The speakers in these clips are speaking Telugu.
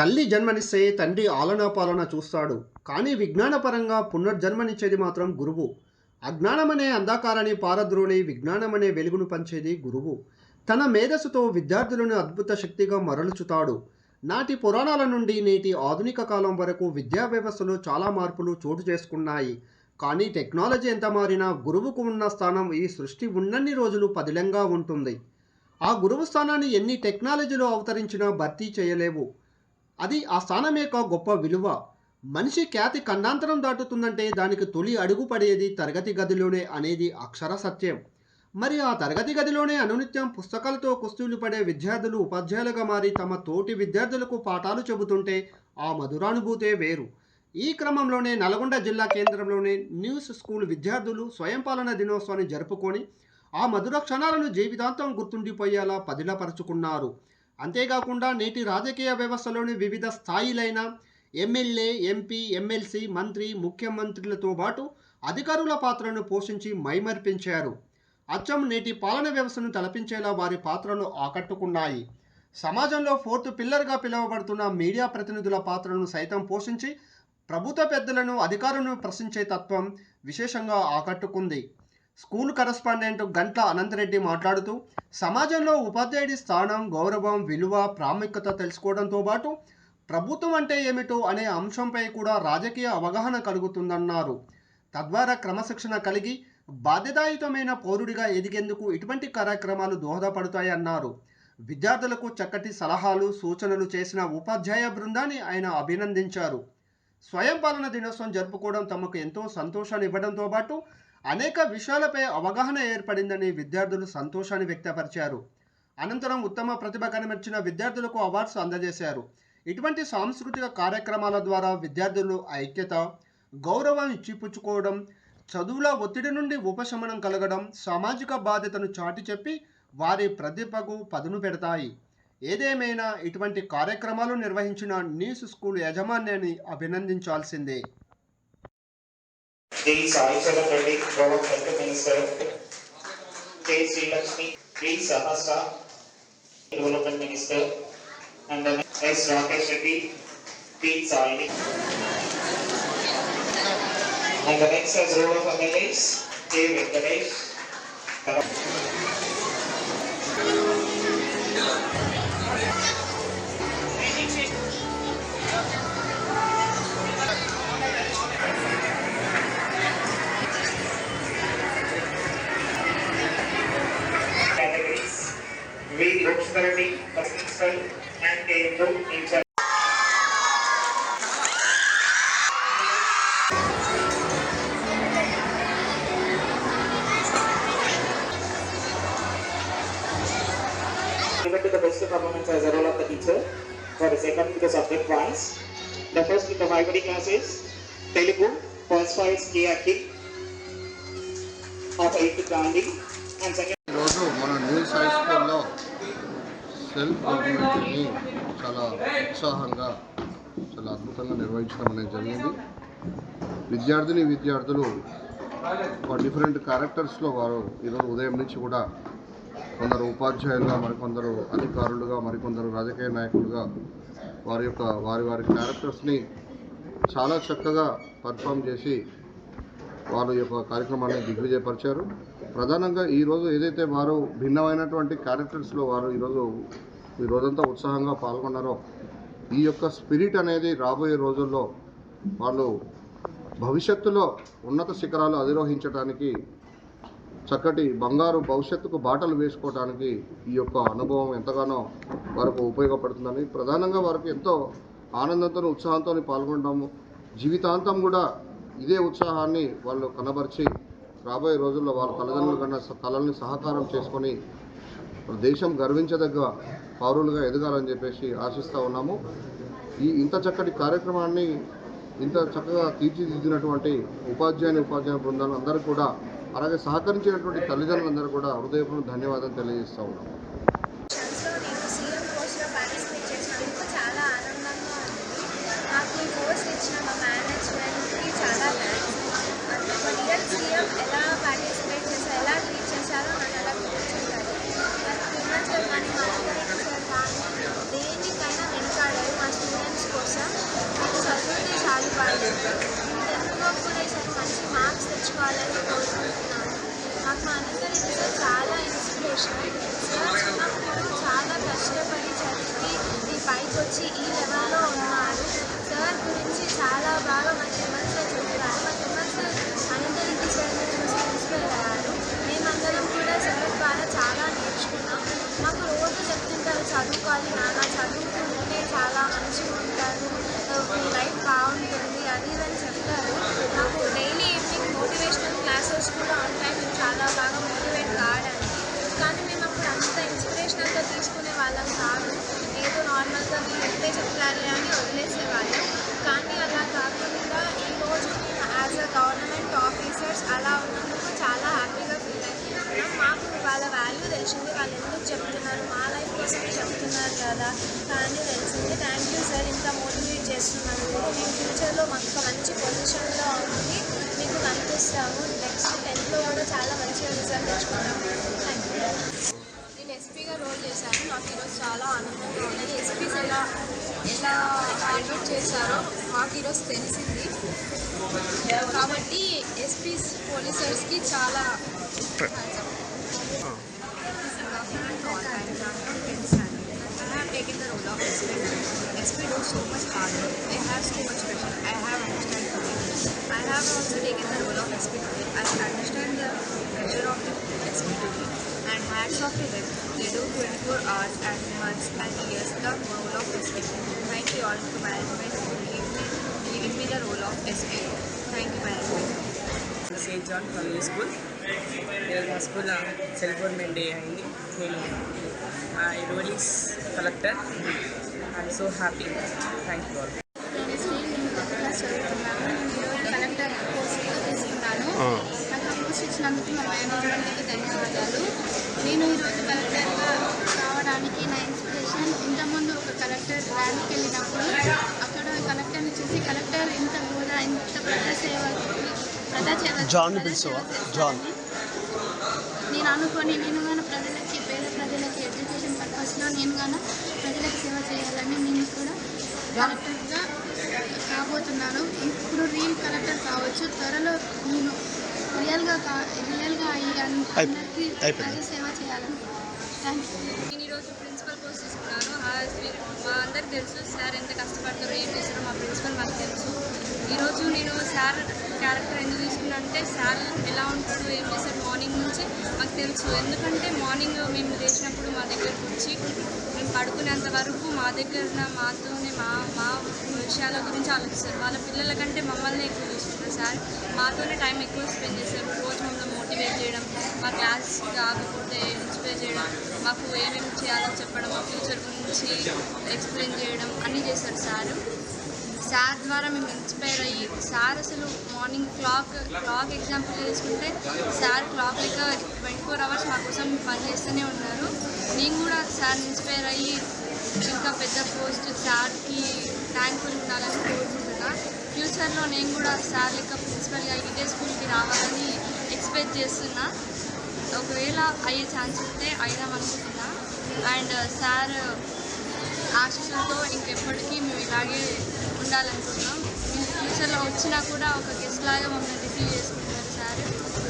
తల్లి జన్మనిస్తే తండ్రి ఆలనా పాలన చూస్తాడు. కానీ విజ్ఞానపరంగా పునర్జన్మనిచ్చేది మాత్రం గురువు. అజ్ఞానమనే అంధకారాన్ని పారద్రోణి విజ్ఞానమనే వెలుగును పంచేది గురువు. తన మేధస్సుతో విద్యార్థులను అద్భుత శక్తిగా మరలుచుతాడు. నాటి పురాణాల నుండి నేటి ఆధునిక కాలం వరకు విద్యా వ్యవస్థలో చాలా మార్పులు చోటు చేసుకున్నాయి. కానీ టెక్నాలజీ ఎంత మారినా గురువుకు ఉన్న స్థానం ఈ సృష్టి ఉన్నన్ని రోజులు పదిలంగా ఉంటుంది. ఆ గురువు స్థానాన్ని ఎన్ని టెక్నాలజీలు అవతరించినా భర్తీ చేయలేవు. అది ఆ స్థానం యొక్క గొప్ప విలువ. మనిషి ఖ్యాతి ఖండాంతరం దాటుతుందంటే దానికి తొలి అడుగు పడేది తరగతి గదిలోనే అనేది అక్షర సత్యం. మరి ఆ తరగతి గదిలోనే అనునిత్యం పుస్తకాలతో కుస్తీలు పడే విద్యార్థులు ఉపాధ్యాయులుగా మారి తమ తోటి విద్యార్థులకు పాఠాలు చెబుతుంటే ఆ మధురానుభూతే వేరు. ఈ క్రమంలోనే నల్గొండ జిల్లా కేంద్రంలోనే న్యూస్ స్కూల్ విద్యార్థులు స్వయం పాలన దినోత్సవాన్ని జరుపుకొని ఆ మధుర క్షణాలను జీవితాంతం గుర్తుండిపోయేలా పదిలపరుచుకున్నారు. అంతేకాకుండా నేటి రాజకీయ వ్యవస్థలోని వివిధ స్థాయిలైన ఎమ్మెల్యే ఎంపీ ఎమ్మెల్సీ మంత్రి ముఖ్యమంత్రులతో పాటు అధికారుల పాత్రను పోషించి మైమర్పించారు. అచ్చం నేటి పాలన వ్యవస్థను తలపించేలా వారి పాత్రలు ఆకట్టుకున్నాయి. సమాజంలో ఫోర్త్ పిల్లర్గా పిలువబడుతున్న మీడియా ప్రతినిధుల పాత్రను సైతం పోషించి ప్రభుత్వ పెద్దలను అధికారులను ప్రశ్నించే తత్వం విశేషంగా ఆకట్టుకుంది. స్కూల్ కరస్పాండెంట్ గంట్ల అనంతరెడ్డి మాట్లాడుతూ సమాజంలో ఉపాధ్యాయుడి స్థానం గౌరవం విలువ ప్రాముఖ్యత తెలుసుకోవడంతో పాటు ప్రభుత్వం అంటే ఏమిటో అనే అంశంపై కూడా రాజకీయ అవగాహన కలుగుతుందన్నారు. తద్వారా క్రమశిక్షణ కలిగి బాధ్యతాయుతమైన పౌరుడిగా ఎదిగేందుకు ఇటువంటి కార్యక్రమాలు దోహదపడతాయన్నారు. విద్యార్థులకు చక్కటి సలహాలు సూచనలు చేసిన ఉపాధ్యాయ బృందాన్ని ఆయన అభినందించారు. స్వయం పాలన దినోత్సవం జరుపుకోవడం తమకు ఎంతో సంతోషాన్ని ఇవ్వడంతో పాటు అనేక విషయాలపై అవగాహన ఏర్పడిందని విద్యార్థులు సంతోషాన్ని వ్యక్తపరిచారు. అనంతరం ఉత్తమ ప్రతిభ కనిపించిన విద్యార్థులకు అవార్డ్స్ అందజేశారు. ఇటువంటి సాంస్కృతిక కార్యక్రమాల ద్వారా విద్యార్థులు ఐక్యత గౌరవం ఇచ్చిపుచ్చుకోవడం చదువుల ఒత్తిడి నుండి ఉపశమనం కలగడం సామాజిక బాధ్యతను చాటి చెప్పి వారి ప్రతిభకు పదును పెడతాయి. ఏదేమైనా ఇటువంటి కార్యక్రమాలు నిర్వహించిన నీసు స్కూల్ యాజమాన్యాన్ని అభినందించాల్సిందే. श्री साई चंद्रगढ़ी गौरव हेल्थ मिनिस्टर श्री श्रीलक्ष्मी श्री सहसा development minister and then S. Rakesh Reddy, Pete Saini. And the next is role of MLAs, K. Venkatesh. Thank you. V. Lokshita Reddy, Principal and K. Indu, in charge. Given to the best performance as a role of the teacher for the second to the subject wise. The first in the primary class is Telugu, first five K. Akhil of 8th Gandhi and second ఈరోజు మన న్యూస్ హై స్కూల్లో సెల్ఫ్ గవర్నమెంట్ని చాలా ఉత్సాహంగా చాలా అద్భుతంగా నిర్వహించడం అనేది జరిగింది. విద్యార్థిని విద్యార్థులు ఒక డిఫరెంట్ క్యారెక్టర్స్లో వారు ఈరోజు ఉదయం నుంచి కూడా కొందరు ఉపాధ్యాయులుగా మరికొందరు అధికారులుగా మరికొందరు రాజకీయ నాయకులుగా వారి యొక్క వారి వారి క్యారెక్టర్స్ని చాలా చక్కగా పర్ఫామ్ చేసి వారి యొక్క కార్యక్రమాన్ని దిగ్విజయపరిచారు. ప్రధానంగా ఈరోజు ఏదైతే వారు భిన్నమైనటువంటి క్యారెక్టర్స్లో వారు ఈరోజు ఈ రోజంతా ఉత్సాహంగా పాల్గొన్నారో ఈ యొక్క స్పిరిట్ అనేది రాబోయే రోజుల్లో వాళ్ళు భవిష్యత్తులో ఉన్నత శిఖరాలు అధిరోహించడానికి చక్కటి బంగారు భవిష్యత్తుకు బాటలు వేసుకోవడానికి ఈ యొక్క అనుభవం ఎంతగానో వారికి ఉపయోగపడుతుందని ప్రధానంగా వారికి ఎంతో ఆనందంతో ఉత్సాహంతో పాల్గొనడము జీవితాంతం కూడా ఇదే ఉత్సాహాన్ని వాళ్ళు కనబరిచి రాబోయే రోజుల్లో వాళ్ళ తల్లిదండ్రుల కన్నా కళల్ని సహకారం చేసుకొని దేశం గర్వించదగ్గ పౌరులుగా ఎదగాలని చెప్పేసి ఆశిస్తూ ఉన్నాము. ఈ ఇంత చక్కటి కార్యక్రమాన్ని ఇంత చక్కగా తీర్చిదిద్దినటువంటి ఉపాధ్యాయుని ఉపాధ్యాయ బృందాలు అందరూ కూడా అలాగే సహకరించినటువంటి తల్లిదండ్రులందరూ కూడా హృదయపూర్వక ధన్యవాదాలు తెలియజేస్తూ ఉన్నాము. చాలా ఇన్స్పిరేషన్ సార్ చాలా కష్టపడి చదివి ఈ పైకి వచ్చి ఈ లెవెల్ చెప్తారు అని వదిలేసేవాళ్ళం. కానీ అలా కాకుండా ఈరోజు మేము యాజ్ అ గవర్నమెంట్ ఆఫీసర్స్ అలా ఉన్నందుకు చాలా హ్యాపీగా ఫీల్ అవుతున్నాం మాకు వాళ్ళ వాల్యూ తెలిసింది. వాళ్ళు ఎందుకు చెప్తున్నారు? మా లైఫ్ కోసం చెప్తున్నారు కదా అని తెలిసింది. థ్యాంక్ యూ సార్ ఇంత మోటివేట్ చేస్తున్నందుకు. మేము ఫ్యూచర్లో మాకు మంచి పొజిషన్లో ఉంది మీకు కనిపిస్తాము. నెక్స్ట్ టెన్త్లో కూడా చాలా మంచిగా రిజల్ట్ తెచ్చుకుంటాము. థ్యాంక్ యూ నేను ఎస్పీగా రోల్ చేశాను నాకు ఈరోజు చాలా ఆనందంగా ఉంది. ఎస్పీస్ ఎలా ఎలా హ్యాండ్ చేశారో మాకు ఈరోజు తెలిసింది. కాబట్టి ఎస్పీస్ పోలీసర్స్కి చాలా SP do so much I have so much I have understand I have also taken role of SP I understand the pressure of the SP And hats off to them. They do 24 hours and months and years the role of SP. Thank you all to management for giving me, giving me the role of SP. Thank you management. John from ఈ స్కూల్ ఈరోజు మా స్కూల్లో సెలబ్రేట్మెంట్ డే అయింది నేను I role is collector I'm so happy thank you all collector post తీసుకున్నాను నాకు ఆ పోస్ట్ ఇచ్చినందుకు మా మేనేజ్మెంట్కి ధన్యవాదాలు నేను ఈరోజు కలెక్టర్గా కావడానికి నా ఇన్స్పిరేషన్ ఇంతకుముందు ఒక కలెక్టర్ ర్యాలీకి వెళ్ళినప్పుడు అక్కడ కలెక్టర్ని చూసి కలెక్టర్ ఇంత హోదా ఇంత ప్రజాసేవ జాన్ ప్రజాసేవ పిలుస్తావా? జాన్. చేస్తానని నేను అనుకొని నేను గాన ప్రజలకి పేద ప్రజలకి ఎడ్యుకేషన్ పర్పస్లో నేను గాన ప్రజలకు సేవ చేయాలని నేను కూడా కలెక్టర్గా కాబోతున్నాను ఇప్పుడు రియల్ కలెక్టర్ కావచ్చు త్వరలో నేను రియల్గా కా రియల్గా అందరికీ సేవ చేయాలని. థ్యాంక్ యూ నేను ఈరోజు ప్రిన్సిపల్ పోస్ట్ తీసుకున్నాను. మా అందరికి తెలుసు సార్ ఎంత కష్టపడతారో ఏం చేస్తారో మా ప్రిన్సిపల్ మాకు తెలుసు. ఈరోజు నేను సార్ క్యారెక్టర్ ఎందుకు తీసుకున్నాను అంటే సార్ ఎలా ఉంటాడు ఏం చేస్తాడు మార్నింగ్ నుంచి మాకు తెలుసు. ఎందుకంటే మార్నింగ్ మేము లేచినప్పుడు మా దగ్గరకు వచ్చి మేము పడుకునేంత వరకు మా దగ్గర మాతోనే మా మా విషయాల గురించి ఆలోచిస్తారు. వాళ్ళ పిల్లల కంటే మమ్మల్ని ఎక్కువ సార్. మాతోనే టైం ఎక్కువ స్పెండ్ చేస్తారు రోజు మమ్మల్ని మోటివేట్ చేయడం మా క్లాస్ కాకపోతే ఇన్స్పైర్ చేయడం మాకు ఏమేమి చేయాలో చెప్పడం మా ఫ్యూచర్ గురించి ఎక్స్ప్లెయిన్ చేయడం అన్నీ చేశారు సార్. సార్ ద్వారా మేము ఇన్స్పైర్ అయ్యి సార్ అసలు మార్నింగ్ క్లాక్ క్లాక్ ఎగ్జాంపుల్ తీసుకుంటే సార్ క్లాక్ లెక్క ట్వంటీ ఫోర్ అవర్స్ మా కోసం పనిచేస్తూనే ఉన్నారు. నేను కూడా సార్ ఇన్స్పైర్ అయ్యి ఇంకా పెద్ద పోస్ట్ సార్కి థ్యాంక్ఫుల్ ఉండాలని కోరుకుంటున్నాను ఫ్యూచర్లో నేను కూడా సార్ లెక్క ప్రిన్సిపల్గా ఇదే స్కూల్కి రావాలని ఎక్స్పెక్ట్ చేస్తున్నా. ఒకవేళ అయ్యే ఛాన్స్ ఉంటే అయిదాం అనుకుంటున్నా. అండ్ సార్ ఆశీస్సులతో ఇంకెప్పటికీ మేము ఇలాగే ఉండాలనుకుంటున్నాం. మేము ఫ్యూచర్లో వచ్చినా కూడా ఒక గెస్ట్ లాగా మమ్మల్ని రిసీవ్ చేసుకుంటున్నారు సార్.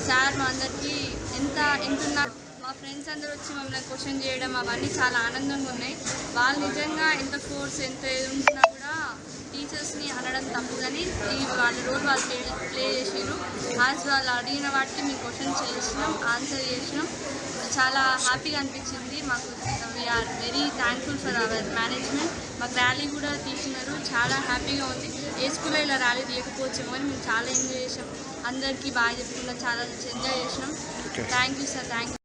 సార్ మా అందరికీ ఎంత ఎంతున్నా మా ఫ్రెండ్స్ అందరూ వచ్చి మమ్మల్ని క్వశ్చన్ చేయడం అవన్నీ చాలా ఆనందంగా ఉన్నాయి. వాళ్ళు నిజంగా ఎంత ఫోర్స్ ఎంత ఇది ఉంటున్నా కూడా టీచర్స్ని అనడం తప్పు కానీ వాళ్ళ రోల్ వాళ్ళు ప్లే ప్లే చేసారు యాజ్ వాళ్ళు అడిగిన వాటికి మేము క్వశ్చన్ చేసినాం ఆన్సర్ చేసినాం. చాలా హ్యాపీగా అనిపించింది. మాకు we're very thankful for our management మాకు ర్యాలీ కూడా తీసినారు. చాలా హ్యాపీగా ఉంది. ఏ స్కూల్లో ఇలా ర్యాలీ తీయకపోవచ్చేమో అని మేము చాలా ఎంజాయ్ చేసాం అందరికీ బాగా చెప్పుకున్నాం చాలా ఎంజాయ్ చేసినాం. Thank you sir thank